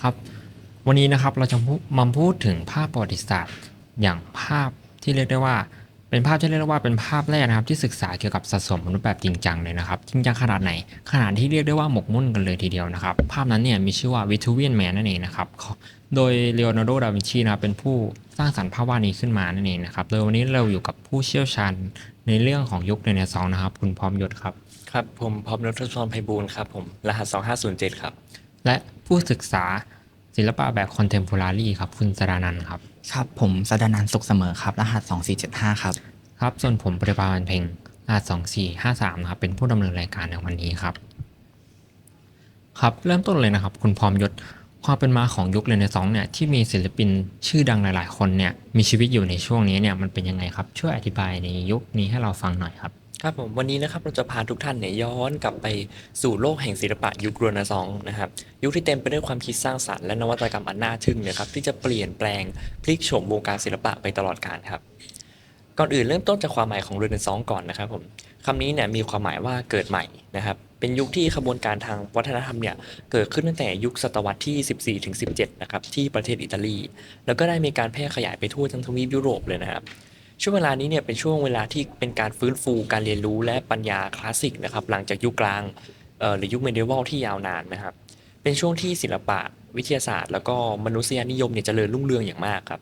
ครับวันนี้นะครับเราจะพูมาพูดถึงภาพประวัติศาสตร์อย่างภาพที่เรียกได้ว่า เป็นภาพที่เรียกได้ว่าเป็นภาพแรกนะครับที่ศึกษาเกี่ยวกับสัดส่วนมนุษย์แบบจริงจังเลยนะครับจริงจังขนาดไหน ขนาดที่เรียกได้ว่าหมกมุ่นกันเลยทีเดียวนะครับ ภาพนั้นเนี่ยมีชื่อว่าวิทูเวียนแมนนั่นเองนะครับของโดยเลโอนาร์โด ดาวินชีนะครับเป็นผู้สร้างสรรค์ภาพวาดนี้ขึ้นมานั่นเองนะครับโดยวันนี้เราอยู่กับผู้เชี่ยวชาญในเรื่องของยุคเรเนซองส์นะครับ คุณพร้อมยศครับ ครับผมพร้อมนทศพรไพบูลย์ครับผมรหัส2507ครับและผู้ศึกษา ศิลปะแบบคอนเทมพอรารีครับคุณสรานันท์ครับ ครับผมสดานันท์สุขเสมอครับ รหัส 2475 ครับ ครับ ส่วนผมปริภาวันเพ็งรหัสสองสี่ห้าสามนะครับเป็นผู้ดำเนินรายการในวันนี้ครับ ครับเริ่มต้นเลยนะครับ คุณพร้อมยศความเป็นมาของยุคเรเนซองส์เนี่ยที่มีศิลปินชื่อดังหลาย ๆ คนเนี่ยมีชีวิตอยู่ในช่วงนี้เนี่ยมันเป็นยังไงครับช่วยอธิบายในยุคนี้ให้เราฟังหน่อยครับ ครับผมวันนี้นะครับเราจะพาทุกท่านเนี่ยย้อนกลับไปสู่โลกแห่งศิลปะยุครเนซองส์นะครับยุคที่เต็มไปด้วยความคิดสร้างสรรค์และนวัตกรรมอันน่าทึ่งนะครับที่จะเปลี่ยนแปลงพลิกโฉมวงการศิลปะไปตลอดกาลครับก่อนอื่นเริ่มต้นจากความหมายของรเนซองส์ก่อนนะครับผมคำนี้เนี่ยมีความหมายว่าเกิดใหม่นะครับเป็นยุคที่ขบวนการทางวัฒนธรรมเนี่ยเกิดขึ้นตั้งแต่ยุคศตวรรษที่ 14ถึง17นะครับที่ประเทศอิตาลี แล้วก็ได้มีการแพร่ขยายไปทั่วทั้งทวีปยุโรปเลยนะครับ ช่วงเวลานี้เนี่ยเป็นช่วงเวลาที่เป็นการฟื้นฟูการเรียนรู้และปัญญาคลาสสิกนะครับหลังจากยุคกลางหรือยุคเมดิวัลที่ยาวนานนะครับ เป็นช่วงที่ศิลปะวิทยาศาสตร์ แล้วก็มนุษยนิยมเนี่ยเจริญรุ่งเรืองอย่างมากครับ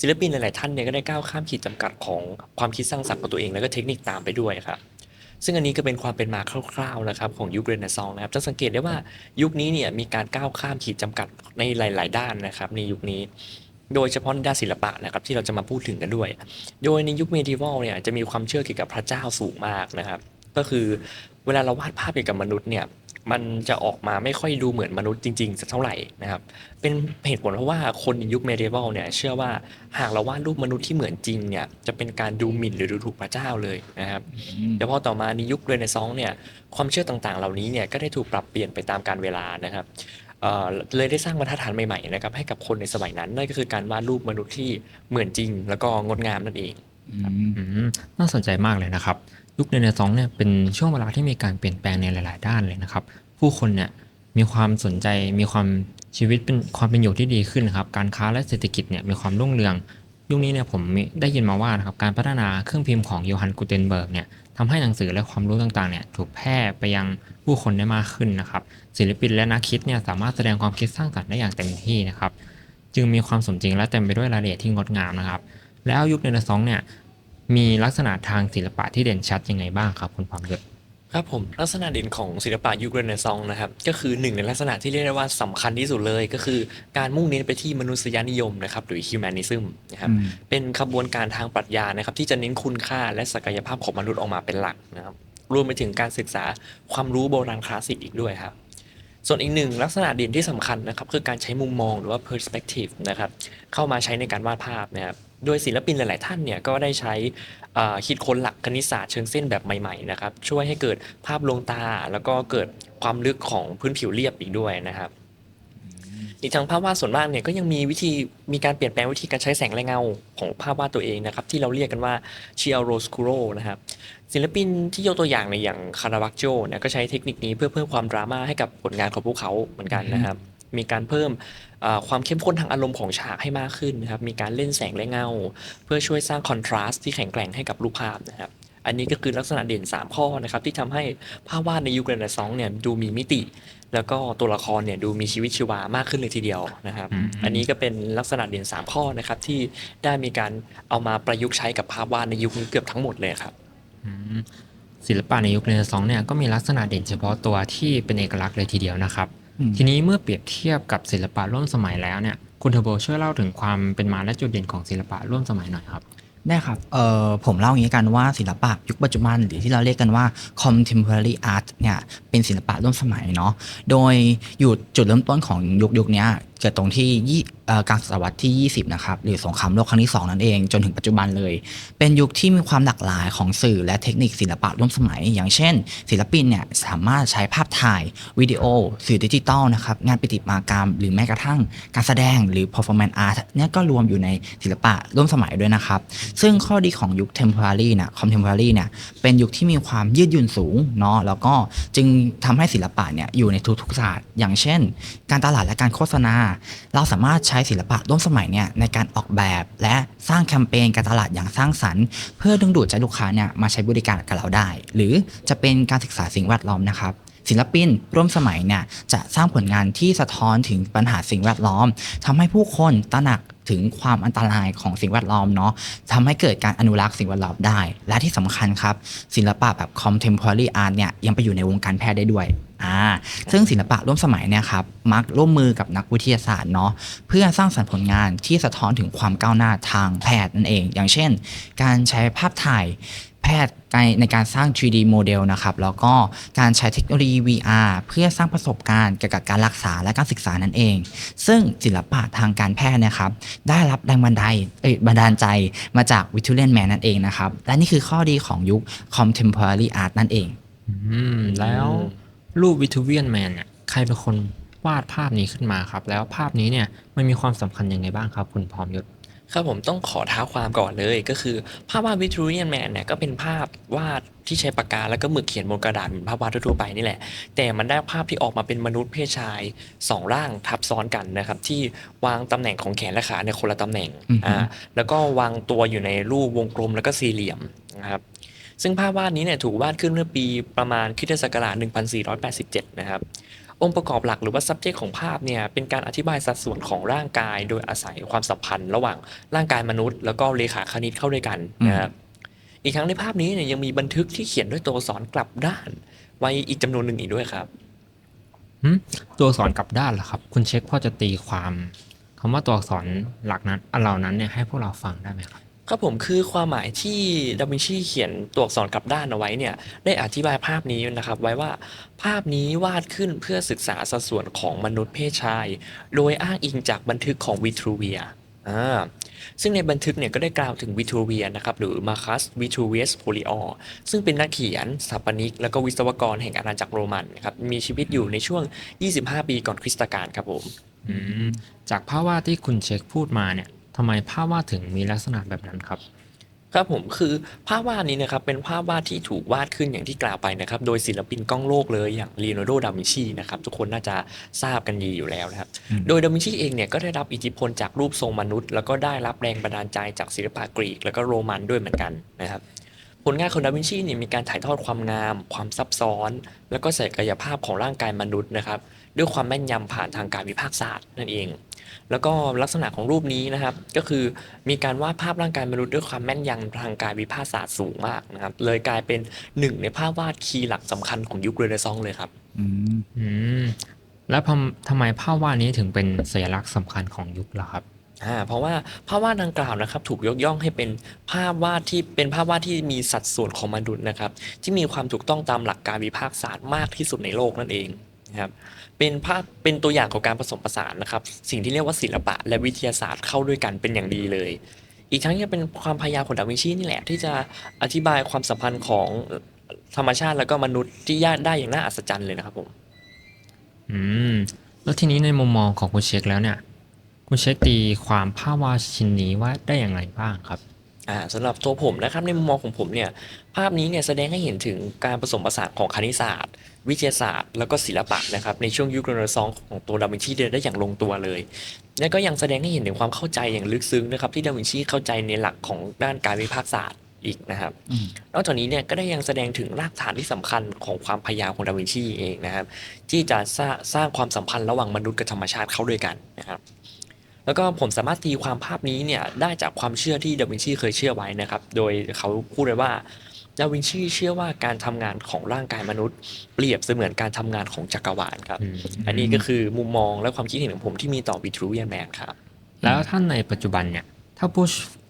ศิลปินหลาย ๆ ท่านเนี่ยก็ได้ก้าวข้ามขีดจำกัดของความคิดสร้างสรรค์ของตัวเอง แล้วก็เทคนิคตามไปด้วยครับซึ่งอันนี้ก็เป็นความเป็นมาคร่าว ๆ นะครับของยุคเรเนซองส์นะครับจะสังเกตได้ว่ายุคนี้เนี่ยมีการก้าวข้ามขีดจำกัดในหลาย ๆ ด้านนะครับในยุคนี้ โดยเฉพาะในด้านศิลปะนะครับที่เราจะมาพูดถึงกันด้วย โดยในยุคเมดิวัลเนี่ยจะมีความเชื่อเกี่ยวกับพระเจ้าสูงมากนะครับ ก็คือเวลาเราวาดภาพเกี่ยวกับมนุษย์เนี่ยมันจะออกมาไม่ค่อยดูเหมือนมนุษย์จริงๆสักเท่าไหร่นะครับ เป็นเหตุผลเพราะว่าคนในยุคเมดิวัลเนี่ยเชื่อว่าหากเราวาดรูปมนุษย์ที่เหมือนจริงเนี่ยจะเป็นการดูหมิ่นหรือดูถูกพระเจ้าเลยนะครับแต่พอต่อมาในยุคเรเนซองส์เนี่ยความเชื่อต่างๆ เหล่านี้เนี่ยก็ได้ถูกปรับเปลี่ยนไปตามกาลเวลานะครับ เอ่อเลยได้สร้างบรรทัดฐานใหม่ๆนะครับให้กับคนในสมัยนั้นนั่นก็คือการวาดรูปมนุษย์ที่เหมือนจริง แล้วก็งดงามนั่นเองอืมอืมน่าสนใจมากเลยนะครับ ยุคเรเนซองส์เนี่ยเป็นช่วงเวลาที่มีการเปลี่ยนแปลงในหลาย ๆ ด้านเลยนะครับ ผู้คนเนี่ยมีความสนใจมีความชีวิตเป็นความเป็นอยู่ที่ดีขึ้นนะครับ การค้าและเศรษฐกิจเนี่ยมีความรุ่งเรือง ยุคนี้เนี่ยผมได้ยินมาว่านะครับการพัฒนาเครื่องพิมพ์ของโยฮันกูเทนเบิร์กเนี่ยทำให้หนังสือและความรู้ต่างๆเนี่ยถูกแพร่ไปยังผู้คนได้มากขึ้นนะครับ ศิลปินและนักคิดเนี่ยสามารถแสดงความคิดสร้างสรรค์ได้อย่างเต็มที่นะครับ จึงมีความสมจริงและเต็มไปด้วยรายละเอียดที่งดงามนะครับ แล้วยุคเรเนซองส์เนี่ยมีลักษณะทางศิลปะที่เด่นชัดยังไงบ้างครับคุณพร้อมยศ ครับผมลักษณะเด่นของศิลปะยุคเรเนซองส์นะครับก็คือหนึ่งในลักษณะที่เรียกได้ว่าสำคัญที่สุดเลยก็คือการมุ่งเน้นไปที่มนุษยนิยมนะครับหรือ humanism นะครับอืม เป็นขบวนการทางปรัชญานะครับที่จะเน้นคุณค่าและศักยภาพของมนุษย์ออกมาเป็นหลักนะครับรวมไปถึงการศึกษาความรู้โบราณคลาสสิกอีกด้วยครับ ส่วนอีกหนึ่งลักษณะเด่นที่สำคัญนะครับคือการใช้มุมมองหรือว่า perspective นะครับเข้ามาใช้ในการวาดภาพนะครับ โดยศิลปินหลาย ๆ ท่านเนี่ยก็ได้ใช้อ่าคิดค้นหลักคณิตศาสตร์เชิงเส้นแบบใหม่ ๆ นะครับ ช่วยให้เกิดภาพลวงตา แล้วก็เกิดความลึกของพื้นผิวเรียบอีกด้วยนะครับอีกทั้งภาพวาดส่วนมากเนี่ยก็ยังมีวิธีมีการเปลี่ยนแปลงวิธีการใช้แสงและเงาของภาพวาดตัวเองนะครับ ที่เราเรียกกันว่าเชียโรสคูโรนะครับศิลปินที่ยกตัวอย่างในยอย่างคาราวักโจเนี่ยก็ใช้เทคนิคนี้เพื่อเพิ่มความดราม่าให้กับผลงานของพวกเขาเหมือนกันนะครับ มีการเพิ่มเอ่อ ความเข้มข้นทางอารมณ์ของฉากให้มากขึ้นนะครับ มีการเล่นแสงและเงา เพื่อช่วยสร้างคอนทราสต์ที่แข็งแกร่งให้กับรูปภาพนะครับ อันนี้ก็คือลักษณะเด่น 3 ข้อนะครับ ที่ทำให้ภาพวาดในยุคเรเนซองส์เนี่ยดูมีมิติ แล้วก็ตัวละครเนี่ยดูมีชีวิตชีวามากขึ้นเลยทีเดียวนะครับอืมอันนี้ก็เป็นลักษณะเด่น 3 ข้อนะครับที่ได้มีการเอามาประยุกต์ใช้กับภาพวาดในยุคนี้เกือบทั้งหมดเลยครับอืมศิลปะในยุคเรเนซองส์เนี่ยก็มีลักษณะเด่นเฉพาะตัวที่เป็นเอกลักษณ์เลยทีเดียวนะครับอืม ทีนี้เมื่อเปรียบเทียบกับศิลปะร่วมสมัยแล้วเนี่ยคุณเทอร์โบช่วยเล่าถึงความเป็นมาและจุดเด่นของศิลปะร่วมสมัยหน่อยครับได้ครับ เอ่อ ผมเล่าอย่างนี้กันว่าศิลปะยุคปัจจุบันหรือที่เราเรียกกันว่า contemporary art เนี่ย เป็นศิลปะร่วมสมัยเนาะ โดยอยู่จุดเริ่มต้นของยุคยุคเนี้ยเกิดตรงที่กลางศตวรรษที่ 20 นะครับ หรือสงครามโลกครั้งที่ 2 นั่นเอง จนถึงปัจจุบันเลย เป็นยุคที่มีความหลากหลายของสื่อและเทคนิคศิลปะร่วมสมัย อย่างเช่น ศิลปินเนี่ยสามารถใช้ภาพถ่าย วิดีโอ สื่อดิจิตอลนะครับงานประติมากรรม หรือแม้กระทั่งการแสดงหรือ performance art เนี่ยก็รวมอยู่ในศิลปะร่วมสมัยด้วยนะครับ ซึ่งข้อดีของยุค temporary นี่ย contemporary เนี่ยเป็นยุคที่มีความยืดหยุ่นสูงเนาะแล้วก็จึงทำให้ศิลปะเนี่ยอยู่ในทุกๆศาสตร์อย่างเช่น การตลาดและการโฆษณาเราสามารถใช้ศิลปะร่วมสมัยเนี่ยในการออกแบบและสร้างแคมเปญการตลาดอย่างสร้างสรรค์ เพื่อดึงดูดใจลูกค้าเนี่ยมาใช้บริการกับเราได้ หรือจะเป็นการศึกษาสิ่งแวดล้อมนะครับศิลปินร่วมสมัยเนี่ยจะสร้างผลงานที่สะท้อนถึงปัญหาสิ่งแวดล้อมทำให้ผู้คนตระหนักถึงความอันตรายของสิ่งแวดล้อมเนาะทำให้เกิดการอนุรักษ์สิ่งแวดล้อมได้ และที่สำคัญครับ ศิลปะแบบ contemporary art เนี่ยยังไปอยู่ในวงการแพทย์ได้ด้วย อ่าซึ่งศิลปะร่วมสมัยเนี่ยครับมักร่วมมือกับนักวิทยาศาสตร์เนาะเพื่อสร้างสรรค์ผลงานที่สะท้อนถึงความก้าวหน้าทางแพทย์นั่นเอง อย่างเช่น การใช้ภาพถ่ายแพทย์ในในการสร้าง 3D โมเดลนะครับแล้วก็การใช้เทคโนโลยี VR เพื่อสร้างประสบการณ์เกี่ยวกับการรักษาและการศึกษานั่นเอง ซึ่งศิลปะทางการแพทย์เนะครับ ได้รับแรงบันดาลเอ้บันดาลใจมาจากวิทูเลียนแมนนั่นเองนะครับ และนี่คือข้อดีของยุค Contemporary Art นั่นเองอืมแล้ว รูปวิทูเวียนแมนเนี่ยใครเป็นคนวาดภาพนี้ขึ้นมาครับ แล้วภาพนี้เนี่ยมันมีความสำคัญยังไงบ้างครับ คุณพร้อมยศครับผมต้องขอท้าความก่อนเลยก็คือ ภาพวาดวิทูเรียนแมนเนี่ยก็เป็นภาพวาดที่ใช้ปากกาแล้วก็หมึกเขียนบนกระดาษเหมือนภาพวาดทั่วๆไปนี่แหละ แต่มันได้ภาพที่ออกมาเป็นมนุษย์เพศชายสองร่างทับซ้อนกันนะครับ ที่วางตำแหน่งของแขนและขาในคนละตำแหน่งอือฮึอ่าแล้วก็วางตัวอยู่ในรูปวงกลมแล้วก็สี่เหลี่ยมนะครับ ซึ่งภาพวาดนี้เนี่ยถูกวาดขึ้นเมื่อปีประมาณคริสตศักราช1487 นะครับ องค์ประกอบหลักหรือว่า subject ของภาพเนี่ยเป็นการอธิบายสัดส่วนของร่างกาย โดยอาศัยความสัมพันธ์ระหว่างร่างกายมนุษย์ แล้วก็เลขาคณิตเข้าด้วยกันนะครับอีกทั้งในภาพนี้เนี่ยยังมีบันทึกที่เขียนด้วยตัวอักษรกลับด้าน ไว้อีกจำนวนหนึ่งอีกด้วยครับหึตัวอักษรกลับด้านเหรอครับ คุณเช็คพอจะตีความคำว่าตัวอักษรหลักนั้นอันเหล่านั้นเนี่ยให้พวกเราฟังได้ไหมครับ ครับผมคือความหมายที่ดาวินชีเขียนตัวอักษรกลับด้านเอาไว้เนี่ยได้อธิบายภาพนี้นะครับ ไว้ว่าภาพนี้วาดขึ้นเพื่อศึกษาสัดส่วนของมนุษย์เพศชาย โดยอ้างอิงจากบันทึกของวิทรูเวียอ่าซึ่งในบันทึกเนี่ยก็ได้กล่าวถึงวิทรูเวียนะครับหรือมาคัสวิทรูเวียสโพลิออซึ่งเป็นนักเขียนสถาปนิก และก็วิศวกรแห่งอาณาจักรโรมันครับมีชีวิตอยู่ในช่วง 25 ปีก่อนคริสตกาลครับผม อืมจากภาพวาดที่คุณเช็คพูดมาเนี่ย ทำไมภาพวาดถึงมีลักษณะแบบนั้นครับครับผมคือภาพวาดนี้นะครับเป็นภาพวาดที่ถูกวาดขึ้นอย่างที่กล่าวไปนะครับ โดยศิลปินกล้องโลกเลยอย่างลีโอนาร์โดดาวินชีนะครับทุกคนน่าจะทราบกันดีอยู่แล้วนะครับอืมโดยดาวินชีเองเนี่ยก็ได้รับอิทธิพลจากรูปทรงมนุษย์ แล้วก็ได้รับแรงบันดาลใจจากศิลปะกรีก แล้วก็โรมันด้วยเหมือนกันนะครับผลงานของดาวินชีเนี่ยมีการถ่ายทอดความงาม ความซับซ้อน แล้วก็ศักยภาพของร่างกายมนุษย์นะครับ ด้วยความแม่นยำผ่านทางการวิพากษ์ศาสตร์นั่นเอง แล้วก็ลักษณะของรูปนี้นะครับ ก็คือมีการวาดภาพร่างกายมนุษย์ด้วยความแม่นยำทางการวิพากษ์ศาสตร์สูงมากนะครับ เลยกลายเป็นหนึ่งในภาพวาดคีย์หลักสำคัญของยุคเรเนซองส์เลยครับอืมอืมแล้วทำทำไมภาพวาดนี้ถึงเป็นสัญลักษณ์สำคัญของยุคล่ะครับอ่าเพราะว่าภาพวาดดังกล่าวนะครับ ถูกยกย่องให้เป็นภาพวาดที่เป็นภาพวาดที่มีสัดส่วนของมนุษย์นะครับ ที่มีความถูกต้องตามหลักการวิพากษ์ศาสตร์มากที่สุดในโลกนั่นเองนะ ครับเป็นภาพเป็นตัวอย่างของการผสมผสานนะครับ สิ่งที่เรียกว่าศิลปะและวิทยาศาสตร์เข้าด้วยกันเป็นอย่างดีเลย อีกทั้งยังเป็นความพยายามของดาวินชีนี่แหละ ที่จะอธิบายความสัมพันธ์ของธรรมชาติแล้วก็มนุษย์ที่ยากได้อย่างน่าอัศจรรย์เลยนะครับผมอืมแล้วทีนี้ในมุมมองของคุณเช็คแล้วเนี่ย คุณเช็คตีความภาพวาดชิ้นนี้ว่าได้อย่างไรบ้างครับอ่าสำหรับตัวผมนะครับในมุมมองของผมเนี่ยภาพนี้เนี่ยแสดงให้เห็นถึงการผสมผสานของคณิตศาสตร์ วิทยาศาสตร์ แล้วก็ศิลปะนะครับในช่วงยุคเรเนซองส์ของตัวดาวินชีได้อย่างลงตัวเลยและก็ยังแสดงให้เห็นถึงความเข้าใจอย่างลึกซึ้งนะครับที่ดาวินชีเข้าใจในหลักของด้านการวิพากษ์ศาสตร์อีกนะครับอืมนอกจากนี้เนี่ยก็ได้ยังแสดงถึงรากฐานที่สำคัญของความพยายามของดาวินชีเองนะครับที่จะสร้างสร้างความสัมพันธ์ระหว่างมนุษย์กับธรรมชาติเข้าด้วยกันนะครับแล้วก็ผมสามารถตีความภาพนี้เนี่ยได้จากความเชื่อที่ดาวินชีเคยเชื่อไว้นะครับ โดยเขาพูดไว้ว่า ดาวินชีเชื่อว่าการทำงานของร่างกายมนุษย์ เปรียบเสมือนการทำงานของจักรวาลครับอืมอันนี้ก็คือมุมมองและความคิดเห็นของผมที่มีต่อวิทรูเวียนแมนครับ แล้วท่านในปัจจุบันเนี่ยถ้าผู้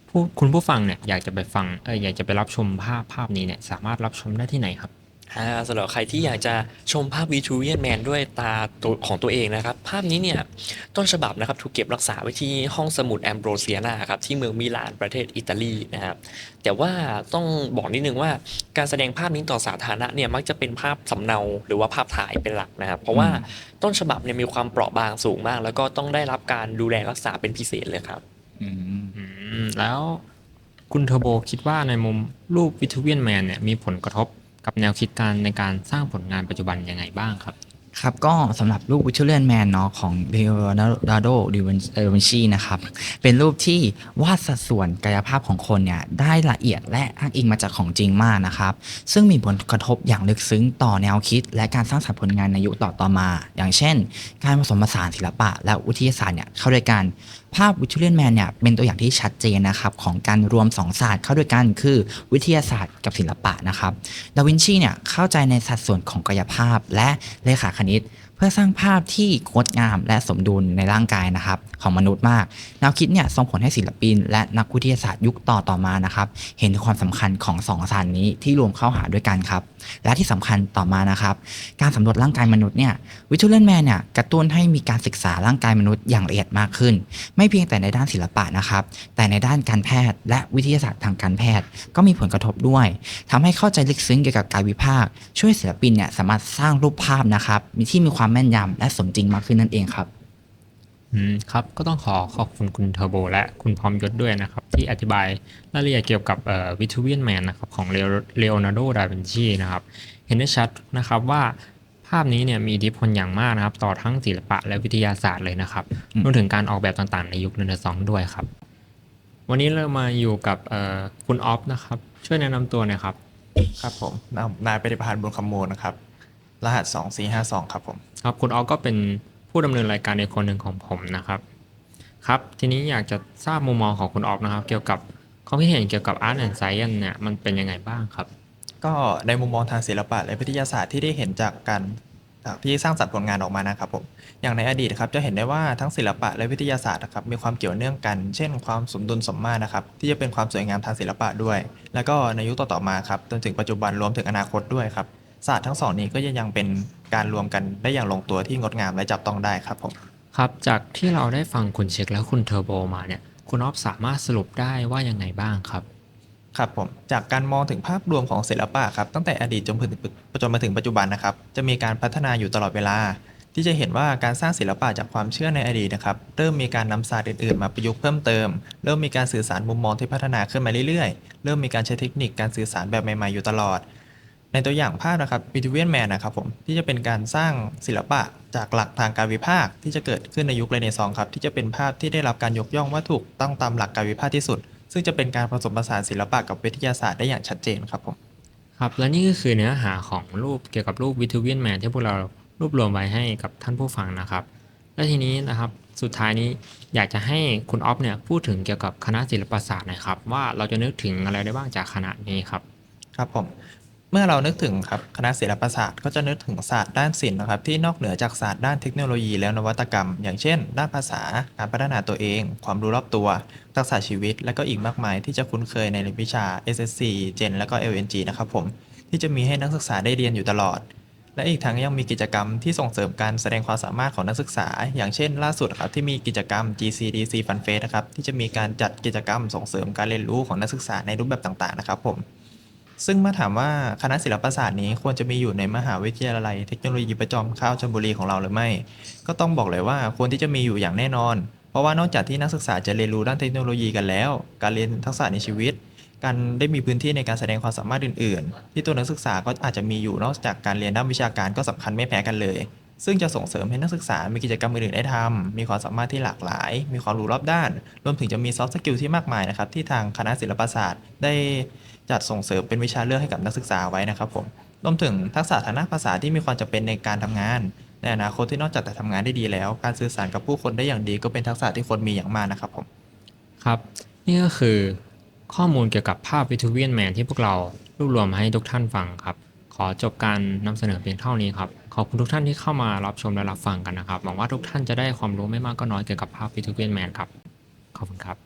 ผู้คุณผู้ฟังเนี่ยอยากจะไปฟังเอออยากจะไปรับชมภาพภาพนี้เนี่ยสามารถรับชมได้ที่ไหนครับ อ่าสำหรับใครที่อยากจะชมภาพวิทูเวียนแมนด้วยตาตัวของตัวเองนะครับ ภาพนี้เนี่ยต้นฉบับนะครับถูกเก็บรักษาไว้ที่ห้องสมุดแอมโบรเซียนาครับที่เมืองมิลานประเทศอิตาลีนะครับแต่ว่าต้องบอกนิดนึงว่าการแสดงภาพนี้ต่อสาธารณะเนี่ยมักจะเป็นภาพสำเนาหรือว่าภาพถ่ายเป็นหลักนะครับ เพราะว่าต้นฉบับเนี่ยมีความเปราะบางสูงมาก แล้วก็ต้องได้รับการดูแลรักษาเป็นพิเศษเลยครับอืมแล้วคุณเทอร์โบคิดว่าในมุมรูปวิทูเวียนแมนเนี่ยมีผลกระทบ กับแนวคิดการในการสร้างผลงานปัจจุบันยังไงบ้างครับ ครับก็สำหรับรูปวิ t ูเลียนแมนเนาะของ Leonardo da Vinci นะครับ เป็นรูปที่วาดสัดส่วนกายภาพของคนเนี่ย ได้ละเอียดและอ้างอิงมาจากของจริงมากนะครับ ซึ่งมีผลกระทบอย่างลึกซึ้งต่อแนวคิด และการสร้างสรรค์ผลงานในยุคต่อต่อมา อย่างเช่น การผสมผสานศิลปะ และวิทยาศาสตร์เนี่ยเข้าด้วยกัน ภาพวิ t ูเลียนแมนเนี่ยเป็นตัวอย่างที่ชัดเจนนะครับของการรวมสองศาสตร์เข้าด้วยกันคือวิทยาศาสตร์กับศิลปะนะครับ ดาวินชีเนี่ยเข้าใจในสัดส่วนของกายภาพและเลขาคณิต เพื่อสร้างภาพที่งดงามและสมดุลในร่างกายนะครับ ของมนุษย์มากแนวคิดเนี่ยส่งผลให้ศิลปิน และนักวิทยาศาสตร์ยุคต่อต่อมานะครับ เห็นความสำคัญของสองศาสตร์นี้ที่รวมเข้าหาด้วยกันครับ และที่สำคัญต่อมานะครับ การสำรวจร่างกายมนุษย์เนี่ยวิทูเลนแมนเนี่ยกระตุ้นให้มีการศึกษาร่างกายมนุษย์อย่างละเอียดมากขึ้น ไม่เพียงแต่ในด้านศิลปะนะครับ แต่ในด้านการแพทย์ และวิทยาศาสตร์ทางการแพทย์ ก็มีผลกระทบด้วยทำให้เข้าใจลึกซึ้งเกี่ยวกับกายวิภาค ช่วยศิลปินเนี่ยสามารถสร้างรูปภาพนะครับมีที่มีความความแม่นยำและสมจริงมากขึ้นนั่นเองครับอืมครับก็ต้องขอขอบคุณคุณเทอร์โบและคุณพร้อมยศด้วยนะครับ ที่อธิบายรายละเอียดเกี่ยวกับเอ่อวิทูเวียนแมนนะครับของเลโอนาร์โด ดาวินชีนะครับ เห็นได้ชัดนะครับว่าภาพนี้เนี่ยมีอิทธิพลอย่างมากนะครับ ต่อทั้งศิลปะและวิทยาศาสตร์เลยนะครับอืมรวมถึงการออกแบบต่างๆ ในยุคเรเนซองส์ด้วยครับ วันนี้เรามาอยู่กับเอ่อคุณออฟนะครับ ช่วยแนะนำตัวหน่อยครับ ครับผมนายนายปฏิพันธ์บุญคำมูลนะครับ รหัส 2452 ครับผม ครับคุณออฟก็เป็นผู้ดำเนินรายการในคนหนึ่งของผมนะครับ ครับ ทีนี้อยากจะทราบมุมมองของคุณออฟนะครับ เกี่ยวกับความคิดเห็นเกี่ยวกับ Art and Science เนี่ยมันเป็นยังไงบ้างครับ ก็ในมุมมองทางศิลปะและวิทยาศาสตร์ที่ได้เห็นจากการจากที่สร้างสรรค์ผลงานออกมานะครับผม อย่างในอดีตครับจะเห็นได้ว่าทั้งศิลปะและวิทยาศาสตร์นะครับมีความเกี่ยวเนื่องกัน เช่น ความสมดุลสมมาตรนะครับที่จะเป็นความสวยงามทางศิลปะด้วย แล้วก็ในยุคต่อๆมาครับจนถึงปัจจุบันรวมถึงอนาคตด้วยครับ ศาสตร์ทั้งสองนี้ก็ยังเป็นการรวมกันได้อย่างลงตัวที่งดงามและจับต้องได้ครับผมครับจากที่เราได้ฟังคุณเช็คและคุณเทอร์โบมาเนี่ยคุณออฟสามารถสรุปได้ว่ายังไงบ้างครับครับผมจากการมองถึงภาพรวมของศิลปะครับตั้งแต่อดีตจนถึงจนมาถึงปัจจุบันนะครับจะมีการพัฒนาอยู่ตลอดเวลา ที่จะเห็นว่าการสร้างศิลปะจากความเชื่อในอดีตนะครับเริ่มมีการนำศาสตร์อื่นๆ มาประยุกต์เพิ่มเติม เริ่มมีการสื่อสารมุมมองที่พัฒนาขึ้นมาเรื่อยๆ เริ่มมีการใช้เทคนิคการสื่อสารแบบใหม่ๆอยู่ตลอด ในตัวอย่างภาพนะครับวิทูเวียนแมนนะครับผมที่จะเป็นการสร้างศิลปะจากหลักทางการวิพากษ์ที่จะเกิดขึ้นในยุคเรเนซองส์ครับที่จะเป็นภาพที่ได้รับการยกย่องว่าถูกต้องตามหลักการวิพากษ์ที่สุด ซึ่งจะเป็นการผสมผสานศิลปะกับวิทยาศาสตร์ได้อย่างชัดเจนครับผมครับและนี่ก็คือเนื้อหาของรูปเกี่ยวกับรูปวิทูเวียนแมนที่พวกเรารวบรวมไว้ให้กับท่านผู้ฟังนะครับ และทีนี้นะครับสุดท้ายนี้อยากจะให้คุณออฟเนี่ยพูดถึงเกี่ยวกับคณะศิลปศาสตร์หน่อยครับ ว่าเราจะนึกถึงอะไรได้บ้างจากคณะนี้ครับ ครับผม เมื่อเรานึกถึงครับคณะศิลปศาสตร์ก็จะนึกถึงศาสตร์ด้านศิลป์นะครับที่นอกเหนือจากศาสตร์ด้านเทคโนโลยีและนวัตกรรม อย่างเช่น ด้านภาษาการพัฒนาตัวเอง ความรู้รอบตัวทักษะชีวิต และก็อีกมากมายที่จะคุ้นเคยในวิชา SSC Gen และก็ LNG นะครับผมที่จะมีให้นักศึกษาได้เรียนอยู่ตลอด และอีกทั้งยังมีกิจกรรมที่ส่งเสริมการแสดงความสามารถของนักศึกษา อย่างเช่น ล่าสุดครับที่มีกิจกรรม GCDC Fun Fest นะครับที่จะมีการจัดกิจกรรมส่งเสริมการเรียนรู้ของนักศึกษาในรูปแบบต่างๆนะครับผม ซึ่งเมื่อถามว่าคณะศิลปศาสตร์นี้ควรจะมีอยู่ในมหาวิทยาลัยเทคโนโลยีประจอมเกล้าชลบุรีของเราหรือไม่ ก็ต้องบอกเลยว่าควรที่จะมีอยู่อย่างแน่นอน เพราะว่านอกจากที่นักศึกษาจะเรียนรู้ด้านเทคโนโลยีกันแล้ว การเรียนทักษะในชีวิต การได้มีพื้นที่ในการแสดงความสามารถอื่น ๆ ที่ตัวนักศึกษาก็อาจจะมีอยู่นอกจากการเรียนด้านวิชาการก็สำคัญไม่แพ้กันเลย ซึ่งจะส่งเสริมให้นักศึกษามีกิจกรรมอื่นๆได้ทำมีความสามารถที่หลากหลาย มีความรู้รอบด้าน รวมถึงจะมีซอฟต์สกิลที่มากมายนะครับที่ทางคณะศิลปศาสตร์ได้ จัดส่งเสริมเป็นวิชาเลือกให้กับนักศึกษาไว้นะครับผมรวมถึงทักษะทางด้านภาษาที่มีความจำเป็นในการทำงานในอนาคตที่นอกจากจะทำงานได้ดีแล้ว การสื่อสารกับผู้คนได้อย่างดีก็เป็นทักษะที่ควรมีอย่างมากนะครับผมครับ นี่ก็คือข้อมูลเกี่ยวกับภาพวิทูเวียนแมนที่พวกเรารวบรวมมาให้ทุกท่านฟังครับ ขอจบการนำเสนอเพียงเท่านี้ครับ ขอบคุณทุกท่านที่เข้ามารับชมและรับฟังกันนะครับ หวังว่าทุกท่านจะได้ความรู้ไม่มากก็น้อยเกี่ยวกับภาพวิทูเวียนแมนครับ ขอบคุณครับ